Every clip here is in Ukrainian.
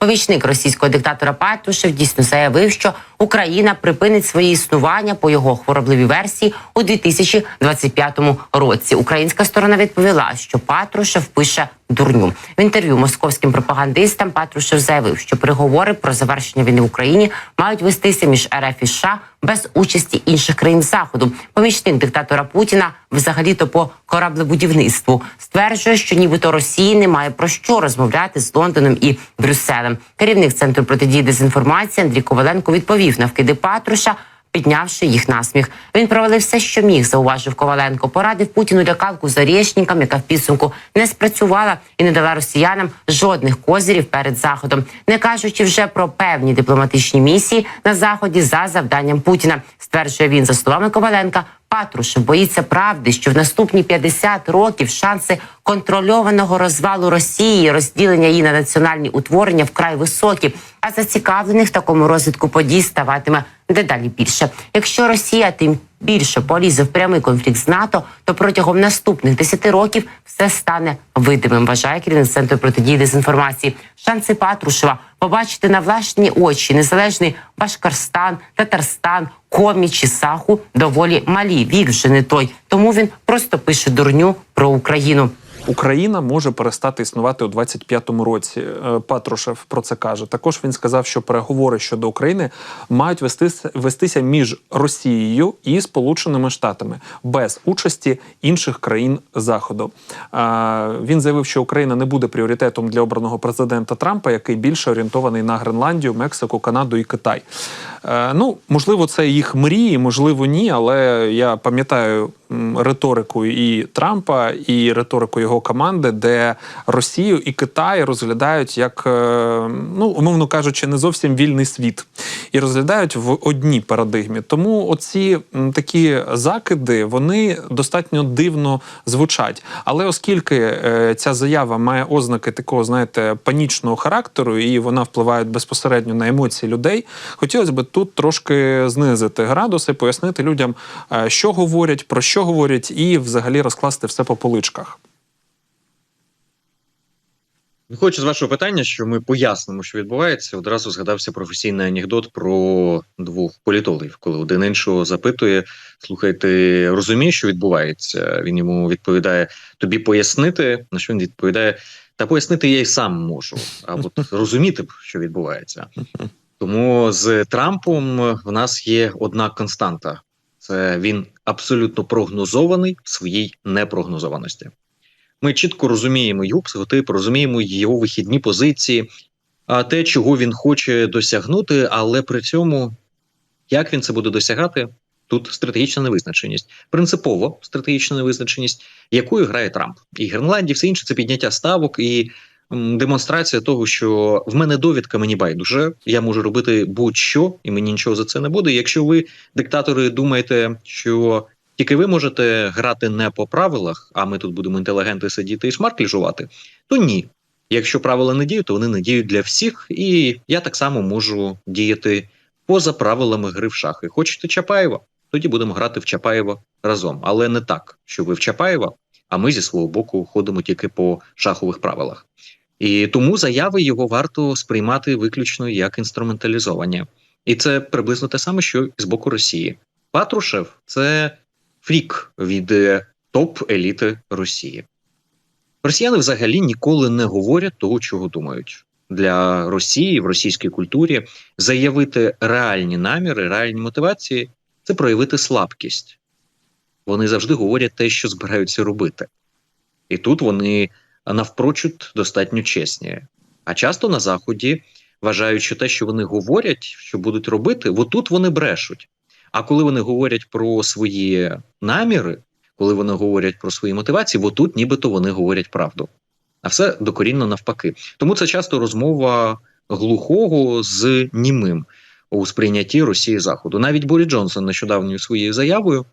Помічник російського диктатора Патрушев дійсно заявив, що Україна припинить своє існування по його хворобливій версії у 2025 році. Українська сторона відповіла, що Патрушев пише дурню в інтерв'ю московським пропагандистам. Патрушев заявив, що переговори про завершення війни в Україні мають вестися між РФ і США без участі інших країн заходу. Помічник диктатора Путіна, взагалі-то по кораблебудівництву, стверджує, що нібито Росії немає про що розмовляти з Лондоном і Брюсселем. Керівник центру протидії дезінформації Андрій Коваленко відповів на вкиди Патруша. Піднявши їх насміх. він провалив все, що міг, зауважив Коваленко. Порадив Путіну лякалку з Орєшнікам, яка в підсумку не спрацювала і не дала росіянам жодних козирів перед заходом, не кажучи вже про певні дипломатичні місії на заході за завданням Путіна. Стверджує він за словами Коваленка. Патрушев боїться правди, що в наступні 50 років шанси контрольованого розвалу Росії, розділення її на національні утворення вкрай високі, а зацікавлених в такому розвитку подій ставатиме дедалі більше. Якщо Росія тим більше полізе в прямий конфлікт з НАТО, то протягом наступних 10 років все стане видимим. Вважає керівник центру протидії дезінформації. Шанси Патрушева побачити на власні очі незалежний Башкорстан, Татарстан, Комі чи Саху доволі малі. Вік вже не той. Тому він просто пише дурню про Україну. Україна може перестати існувати у 25-му році. Е, Патрушев про це каже. Також він сказав, що переговори щодо України мають вестися, вестися між Росією і Сполученими Штатами без участі інших країн Заходу. Е, Він заявив, що Україна не буде пріоритетом для обраного президента Трампа, який більше орієнтований на Гренландію, Мексику, Канаду і Китай. Е, Ну, можливо, це їх мрії, можливо, ні. Але я пам'ятаю риторику і Трампа, і риторику його команди, де Росію і Китай розглядають як, е, ну умовно кажучи, не зовсім вільний світ, і розглядають в одній парадигмі. Тому оці такі закиди вони достатньо дивно звучать. Але оскільки е, ця заява має ознаки такого, знаєте, панічного характеру, і вона впливає безпосередньо на емоції людей, хотілося б тут трошки знизити градуси, пояснити людям, е, що говорять, про що говорять, і взагалі розкласти все по поличках. Хочу з вашого питання, що ми пояснимо, що відбувається. Одразу згадався професійний анекдот про двох політологів, коли один іншого запитує: слухай, ти розумієш, що відбувається? Він йому відповідає: тобі пояснити. На що він відповідає? Та пояснити я й сам можу, а от розуміти, що відбувається. Тому з Трампом в нас є одна константа: це він абсолютно прогнозований в своїй непрогнозованості. Ми чітко розуміємо його психотип, розуміємо його вихідні позиції, а те, чого він хоче досягнути, але при цьому як він це буде досягати, тут стратегічна невизначеність, принципово стратегічна невизначеність, якою грає Трамп. І Гренландія, все інше це підняття ставок і демонстрація того, що в мене довідка, мені байдуже, я можу робити будь-що, і мені нічого за це не буде. Якщо ви, диктатори, думаєте, що тільки ви можете грати не по правилах, а ми тут будемо інтелігенти сидіти і шмаркліжувати, то ні. Якщо правила не діють, то вони не діють для всіх, і я так само можу діяти поза правилами гри в шахи. Хочете Чапаєва? Тоді будемо грати в Чапаєва разом, але не так, що ви в Чапаєва, а ми зі свого боку ходимо тільки по шахових правилах. І тому заяви його варто сприймати виключно як інструменталізовані. І це приблизно те саме, що з боку Росії. Патрушев це фрік від е, топ-еліти Росії. Росіяни взагалі ніколи не говорять того, чого думають. Для Росії в російській культурі заявити реальні наміри, реальні мотивації це проявити слабкість. Вони завжди говорять те, що збираються робити. І тут вони навпрочуд достатньо чесні. А часто на Заході вважають, що те, що вони говорять, що будуть робити, отут вони брешуть. А коли вони говорять про свої наміри, коли вони говорять про свої мотивації, отут нібито вони говорять правду. А все докорінно навпаки. Тому це часто розмова глухого з німим у сприйнятті Росії Заходу. Навіть Борі Джонсон нещодавньою своєю заявою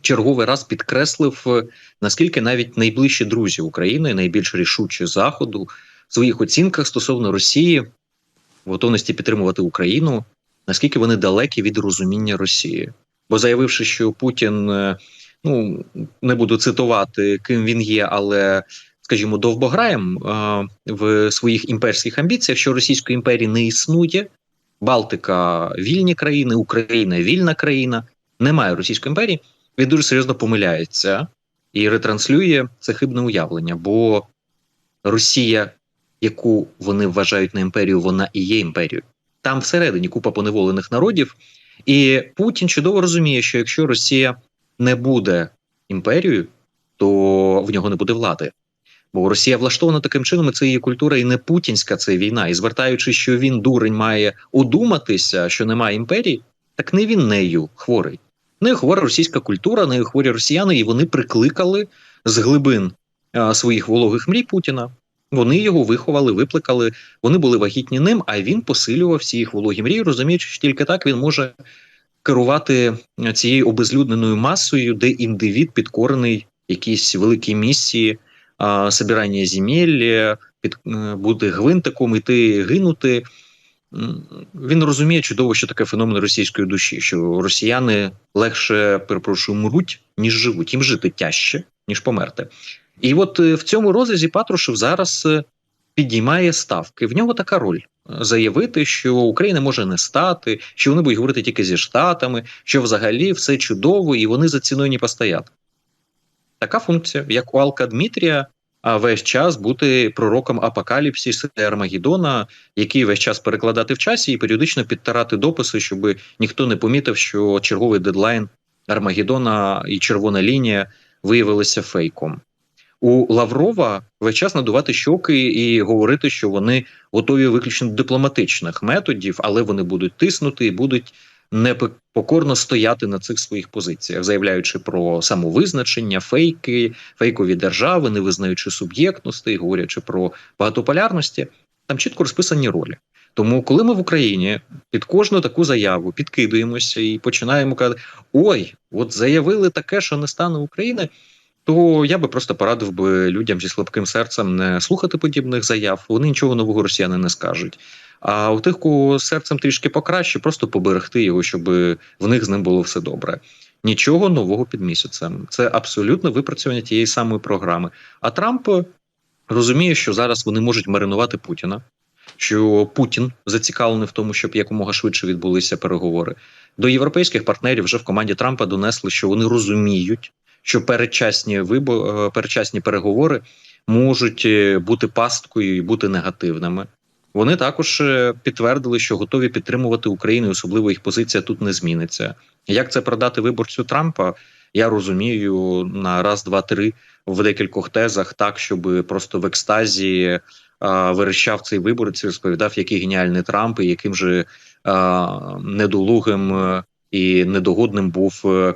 черговий раз підкреслив, е, наскільки навіть найближчі друзі України, найбільш рішучі Заходу, в своїх оцінках стосовно Росії, в готовності підтримувати Україну, наскільки вони далекі від розуміння Росії. Бо заявивши, що Путін, е, ну не буду цитувати, ким він є, але скажімо, довбограєм е, в своїх імперських амбіціях, що Російської імперії не існує. Балтика вільні країни, Україна вільна країна, немає Російської імперії. Він дуже серйозно помиляється і ретранслює це хибне уявлення. Бо Росія, яку вони вважають на імперію, вона і є імперією. Там всередині купа поневолених народів, і Путін чудово розуміє, що якщо Росія не буде імперією, то в нього не буде влади. Бо Росія влаштована таким чином, і це її культура, і не путінська це війна. І звертаючи, що він дурень має удуматися, що немає імперії, так не він нею хворий. Нею хвора російська культура, нею хворі росіяни, і вони прикликали з глибин а, своїх вологих мрій Путіна. Вони його виховали, випликали, вони були вагітні ним, а він посилював всі їх вологі мрії, розуміючи, що тільки так він може керувати цією обезлюдненою масою, де індивід підкорений якійсь великій місії а, собирання земель, е, під е, бути гвинтиком, іти гинути. Він розуміє чудово, що таке феномен російської душі, що росіяни легше перепрошую мруть, ніж живуть. Їм жити тяжче, ніж померти. І от е, в цьому розрізі Патрушев зараз е, підіймає ставки. В нього така роль е, заявити, що Україна може не стати, що вони будуть говорити тільки зі штатами, що взагалі все чудово, і вони за ціною не постоять. Така функція, як у Алка Дмитрія, а весь час бути пророком апокаліпсису Армагеддона, який весь час перекладати в часі і періодично підтирати дописи, щоб ніхто не помітив, що черговий дедлайн Армагеддона і червона лінія виявилися фейком. У Лаврова весь час надувати щоки і говорити, що вони готові виключно дипломатичних методів, але вони будуть тиснути і будуть непокорно стояти на цих своїх позиціях, заявляючи про самовизначення, фейки, фейкові держави, не визнаючи суб'єктності, говорячи про багатополярності. Там чітко розписані ролі. Тому, коли ми в Україні під кожну таку заяву підкидуємося і починаємо казати: ой, от заявили таке, що не стане України. То я би просто порадив би людям зі слабким серцем не слухати подібних заяв. Вони нічого нового росіяни не скажуть. А у тих, кого серцем трішки покраще, просто поберегти його, щоб в них з ним було все добре. Нічого нового під місяцем. Це абсолютно випрацювання тієї самої програми. А Трамп розуміє, що зараз вони можуть маринувати Путіна, що Путін зацікавлений в тому, щоб якомога швидше відбулися переговори. До європейських партнерів вже в команді Трампа донесли, що вони розуміють, що передчасні вибо... передчасні переговори можуть е, бути пасткою і бути негативними. Вони також е, підтвердили, що готові підтримувати Україну, особливо їх позиція тут не зміниться. Як це продати виборцю Трампа? Я розумію на раз, два, три в декількох тезах, так щоб просто в екстазі а, вирішав цей виборець, розповідав, який геніальний Трамп, і яким же а, недолугим е, і недогодним був е,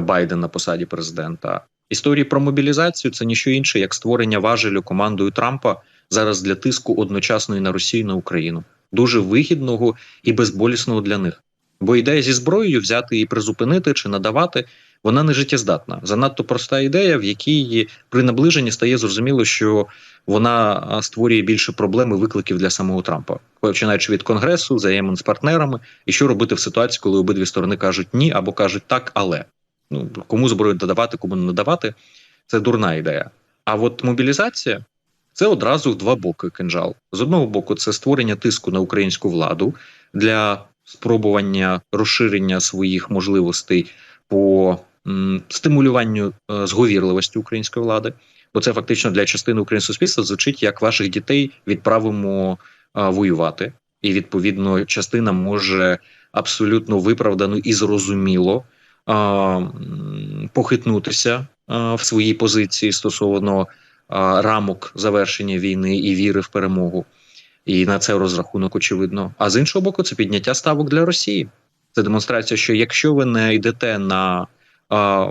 Байден на посаді президента. Історії про мобілізацію це ніщо інше, як створення важелю командою Трампа зараз для тиску одночасно і на Росію і на Україну, дуже вигідного і безболісного для них. Бо ідея зі зброєю взяти і призупинити чи надавати, вона не життєздатна. Занадто проста ідея, в якій при наближенні стає зрозуміло, що вона створює більше проблем і викликів для самого Трампа, починаючи від конгресу, взаємин з партнерами, і що робити в ситуації, коли обидві сторони кажуть ні або кажуть так, але ну кому зброю додавати, кому не надавати, це дурна ідея. А от мобілізація це одразу в два боки кинжал. З одного боку, це створення тиску на українську владу для спробування розширення своїх можливостей по м, стимулюванню е, зговірливості української влади. Бо це фактично для частини українського суспільства звучить як ваших дітей відправимо е, воювати, і відповідно частина може абсолютно виправдано і зрозуміло е, похитнутися е, в своїй позиції стосовно рамок завершення війни і віри в перемогу. І на це розрахунок очевидно. А з іншого боку, це підняття ставок для Росії. Це демонстрація, що якщо ви не йдете на а,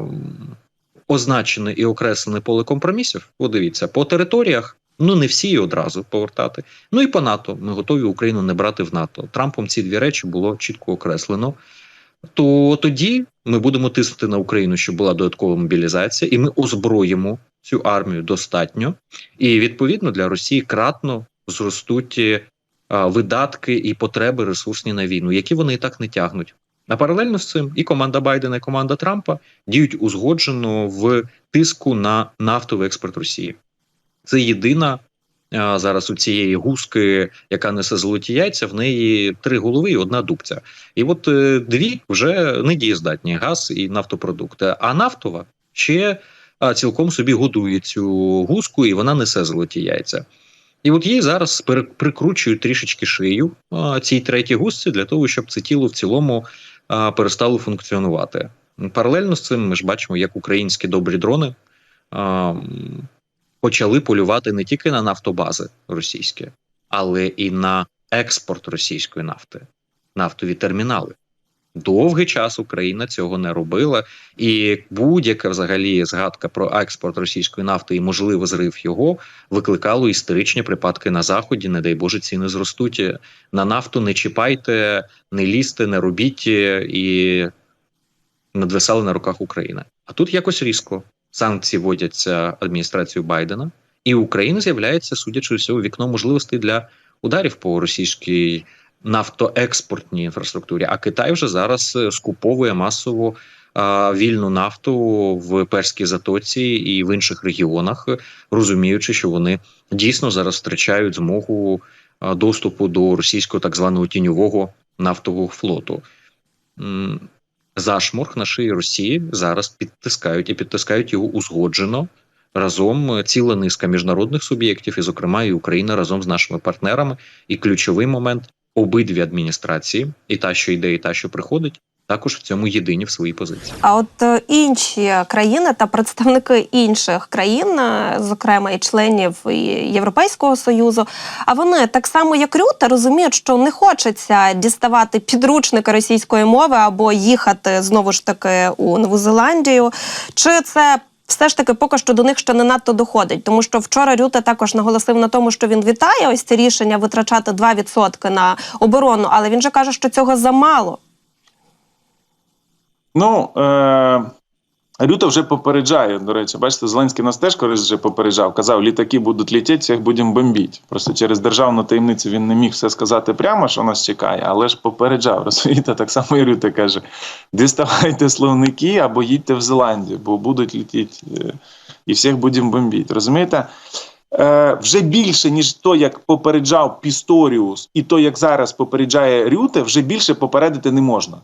означене і окреслене поле компромісів, подивіться, по територіях, ну не всі одразу повертати. Ну і по НАТО. Ми готові Україну не брати в НАТО. Трампом ці дві речі було чітко окреслено. То тоді ми будемо тиснути на Україну, щоб була додаткова мобілізація, і ми озброїмо цю армію достатньо, і відповідно для Росії кратно зростуть а, видатки і потреби ресурсні на війну, які вони і так не тягнуть. А паралельно з цим і команда Байдена, і команда Трампа діють узгоджено в тиску на нафтовий експорт Росії. Це єдина а, зараз у цієї гуски, яка несе золоті яйця, в неї три голови і одна дубця. І от е, дві вже недієздатні газ і нафтопродукти. А нафтова ще цілком собі годує цю гуску, і вона несе золоті яйця. І от їй зараз прикручують трішечки шию цій третій гусці для того, щоб це тіло в цілому перестало функціонувати. Паралельно з цим ми ж бачимо, як українські добрі дрони почали полювати не тільки на нафтобази російські, але і на експорт російської нафти, нафтові термінали. Довгий час Україна цього не робила, і будь-яка взагалі згадка про експорт російської нафти і можливий зрив його викликало істеричні припадки на заході. Не дай Боже, ціни зростуть. На нафту не чіпайте, не лізьте, не робіть і надвисали на руках України. А тут якось різко санкції вводяться адміністрацією Байдена, і у України з'являється, судячи всього, вікно можливостей для ударів по російській нафтоекспортній інфраструктурі. А Китай вже зараз е, скуповує масово вільну нафту в Перській затоці і в інших регіонах, розуміючи, що вони дійсно зараз втрачають змогу доступу до російського так званого тіньового нафтового флоту. Зашморг на шиї Росії зараз підтискають і підтискають його узгоджено разом е, ціла низка міжнародних суб'єктів, і, зокрема, і Україна разом з нашими партнерами. І ключовий момент обидві адміністрації, і та, що йде, і та, що приходить, також в цьому єдині в своїй позиції. А от е, інші країни та представники інших країн, е, зокрема і членів Європейського союзу, а вони так само як Рюта розуміють, що не хочеться діставати підручники російської мови або їхати знову ж таки у Нову Зеландію. Чи це все ж таки поки що до них ще не надто доходить, тому що вчора Рюта також наголосив на тому, що він вітає ось це рішення витрачати 2% на оборону, але він же каже, що цього замало. Ну, е- Рюта вже попереджає, до речі, бачите, Зеленський нас теж колись вже попереджав, казав, літаки будуть літати, всіх будемо бомбити. Просто через державну таємницю він не міг все сказати прямо, що нас чекає, але ж попереджав. Розумієте, так само і Рюта каже: діставайте словники або їдьте в Зеландію, бо будуть літати е, і всіх будемо бомбити. Розумієте? Е, вже більше, ніж то, як попереджав Пісторіус, і то, як зараз попереджає Рюте, вже більше попередити не можна.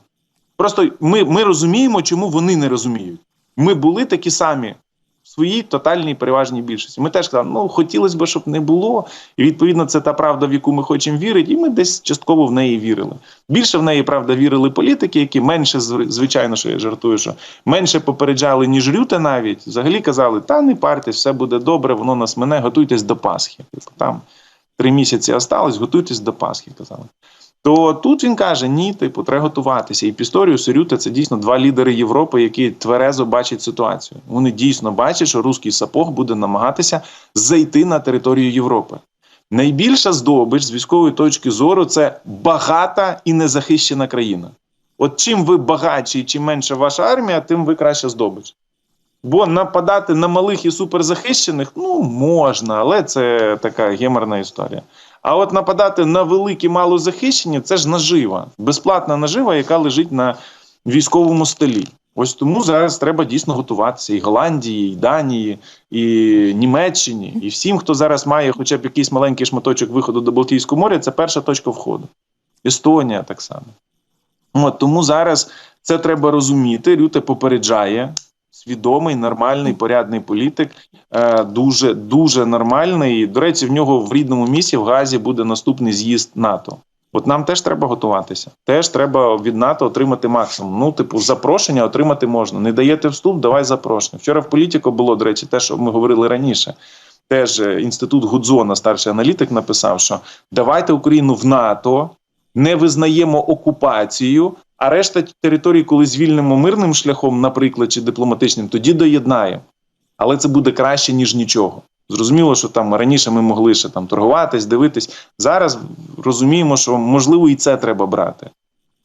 Просто ми, ми розуміємо, чому вони не розуміють. Ми були такі самі в своїй тотальній переважній більшості. Ми теж казали, ну хотілося б, щоб не було. І відповідно це та правда, в яку ми хочемо вірити, і ми десь частково в неї вірили. Більше в неї, правда, вірили політики, які менше, звичайно, що я жартую, що менше попереджали, ніж Рюте навіть. Взагалі казали, та не партесь, все буде добре, воно нас мене, готуйтесь до Пасхи. Там три місяці осталось, готуйтесь до Пасхи, казали. То тут він каже: ні, типу, треба готуватися. І Пісторіус і Рюте – це дійсно два лідери Європи, які тверезо бачать ситуацію. Вони дійсно бачать, що руський сапог буде намагатися зайти на територію Європи. Найбільша здобич з військової точки зору це багата і незахищена країна. От чим ви багатші і чим менша ваша армія, тим ви краща здобич. Бо нападати на малих і суперзахищених ну можна, але це така геморна історія. А от нападати на великі малозахищені це ж нажива, безплатна нажива, яка лежить на військовому столі. Ось тому зараз треба дійсно готуватися і Голландії, і Данії, і Німеччині, і всім, хто зараз має хоча б якийсь маленький шматочок виходу до Балтійського моря, це перша точка входу. Естонія так само. От, тому зараз це треба розуміти. Рюте попереджає. Свідомий, нормальний, порядний політик, е, дуже дуже нормальний. До речі, в нього в рідному місті в Газі буде наступний з'їзд НАТО. От нам теж треба готуватися. Теж треба від НАТО отримати максимум. Ну, типу, запрошення отримати можна. Не даєте вступ, давай запрошення. Вчора в політику було, до речі, те, що ми говорили раніше. Теж е, інститут Гудзона, старший аналітик, написав, що давайте Україну в НАТО, не визнаємо окупацію, а решта територій, коли звільнимо мирним шляхом, наприклад, чи дипломатичним, тоді доєднаємо. Але це буде краще, ніж нічого. Зрозуміло, що там раніше ми могли ще там торгуватись, дивитись. Зараз розуміємо, що можливо і це треба брати.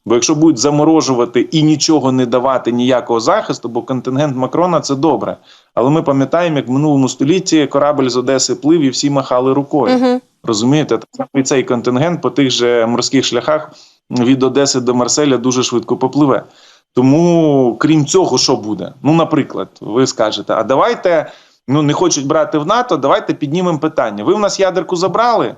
Бо якщо будуть заморожувати і нічого не давати ніякого захисту, бо контингент Макрона це добре. Але ми пам'ятаємо, як в минулому столітті корабль з Одеси плив і всі махали рукою. Угу. Розумієте, так і цей контингент по тих же морських шляхах від Одеси до Марселя дуже швидко попливе. Тому, крім цього, що буде? Ну, наприклад, ви скажете, а давайте ну не хочуть брати в НАТО. Давайте піднімемо питання. Ви в нас ядерку забрали?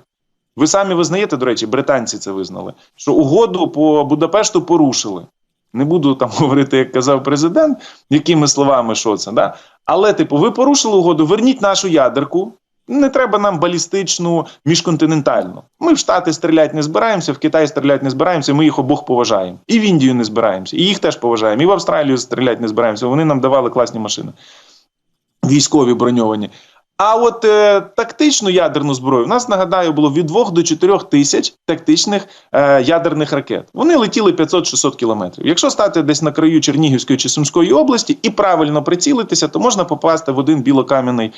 Ви самі визнаєте, до речі, британці це визнали, що угоду по Будапешту порушили. Не буду там говорити, як казав президент, якими словами що це. Да? Але, типу, ви порушили угоду, верніть нашу ядерку. Не треба нам балістичну міжконтинентальну. Ми в Штати стріляти не збираємося, в Китай стріляти не збираємося. Ми їх обох поважаємо. І в Індію не збираємося, і їх теж поважаємо. І в Австралію стріляти не збираємося. Вони нам давали класні машини, військові броньовані. А от е, тактичну ядерну зброю в нас нагадаю було від 2 до 4 тисяч тактичних е, ядерних ракет. Вони летіли 500-600 кілометрів. Якщо стати десь на краю Чернігівської чи Сумської області і правильно прицілитися, то можна попасти в один білокам'яний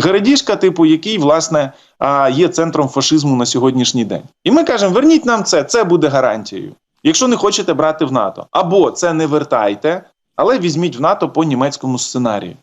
городішка, типу, який власне є центром фашизму на сьогоднішній день. І ми кажемо: верніть нам це, це буде гарантією. Якщо не хочете брати в НАТО, або це не вертайте, але візьміть в НАТО по німецькому сценарію.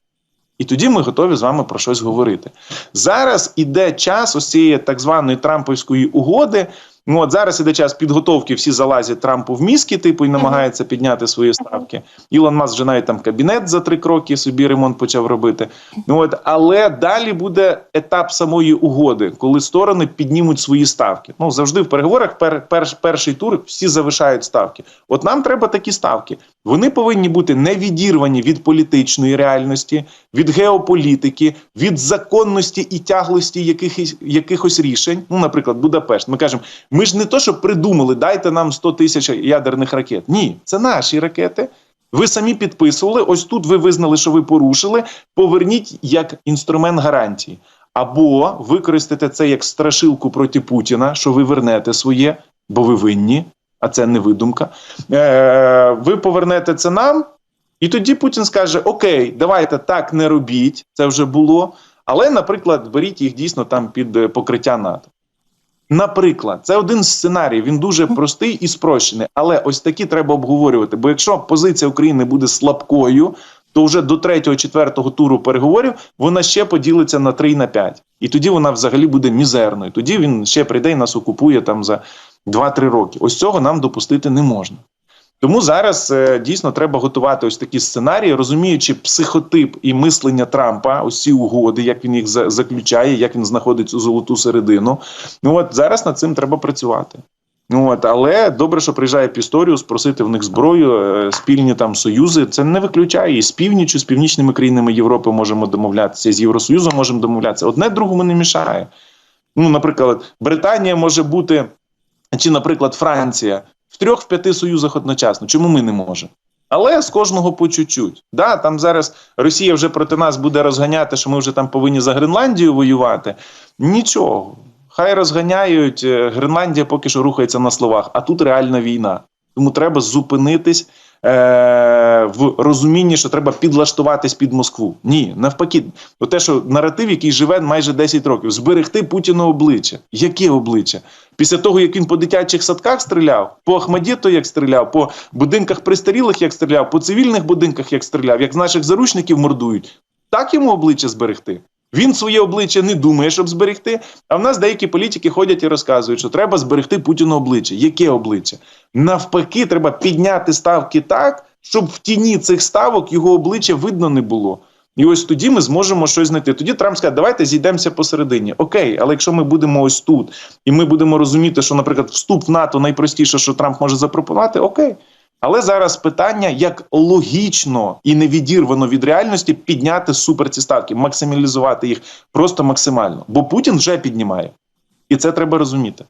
І тоді ми готові з вами про щось говорити. Зараз іде час ось цієї так званої Трамповської угоди. Ну от зараз іде час підготовки, всі залазять Трампу в мізки, типу, і намагаються підняти свої ставки. Ілон Маск вже навіть там кабінет за три кроки собі ремонт почав робити. Ну от, але далі буде етап самої угоди, коли сторони піднімуть свої ставки. Ну завжди в переговорах пер, перш, перший тур всі завишають ставки. От нам треба такі ставки. Вони повинні бути не відірвані від політичної реальності, від геополітики, від законності і тяглості якихось, якихось рішень. Ну, наприклад, Будапешт. Ми кажемо, ми ж не то, що придумали, дайте нам 100 тисяч ядерних ракет. Ні, це наші ракети. Ви самі підписували. Ось тут ви визнали, що ви порушили. Поверніть як інструмент гарантії. Або використайте це як страшилку проти Путіна, що ви вернете своє, бо ви винні, а це не видумка. Е, ви повернете це нам, і тоді Путін скаже: Окей, давайте так не робіть, це вже було. Але, наприклад, беріть їх дійсно там під е, покриття НАТО. Наприклад, це один з сценаріїв. Він дуже простий і спрощений. Але ось такі треба обговорювати. Бо якщо позиція України буде слабкою, то вже до третього, четвертого туру переговорів вона ще поділиться на 3 і на 5. І тоді вона взагалі буде мізерною. Тоді він ще прийде і нас окупує там за 2-3 роки. Ось цього нам допустити не можна. Тому зараз е, дійсно треба готувати ось такі сценарії, розуміючи психотип і мислення Трампа, ось угоди, як він їх за- заключає, як він знаходить цю золоту середину. Ну от зараз над цим треба працювати. Ну от, але добре, що приїжджає Пісторіус, просити в них зброю, е, спільні там союзи. Це не виключає і з північю, з північними країнами Європи можемо домовлятися, з Євросоюзом можемо домовлятися. Одне другому не мішає. Ну, наприклад, Британія може бути, чи, наприклад, Франція в трьох в п'яти союзах одночасно. Чому ми не можемо? Але з кожного по чуть-чуть. Да, там зараз Росія вже проти нас буде розганяти, що ми вже там повинні за Гренландію воювати. Нічого. Хай розганяють. е, Гренландія поки що рухається на словах, а тут реальна війна. Тому треба зупинитись е- в розумінні, що треба підлаштуватись під Москву. Ні, навпаки, те, що наратив, який живе майже 10 років, зберегти Путіна обличчя. Яке обличчя? Після того, як він по дитячих садках стріляв, по Ахмадєту як стріляв, по будинках пристарілих як стріляв, по цивільних будинках як стріляв, як наших заручників мордують, так йому обличчя зберегти. Він своє обличчя не думає, щоб зберегти. А в нас деякі політики ходять і розказують, що треба зберегти Путіну обличчя. Яке обличчя? Навпаки, треба підняти ставки так, щоб в тіні цих ставок його обличчя видно не було. І ось тоді ми зможемо щось знайти. Тоді Трамп скаже, давайте зійдемося посередині. Окей, але якщо ми будемо ось тут, і ми будемо розуміти, що, наприклад, вступ в НАТО найпростіше, що Трамп може запропонувати, окей. Але зараз питання, як логічно і невідірвано від реальності підняти супер ці ставки, максималізувати їх просто максимально. Бо Путін вже піднімає, і це треба розуміти.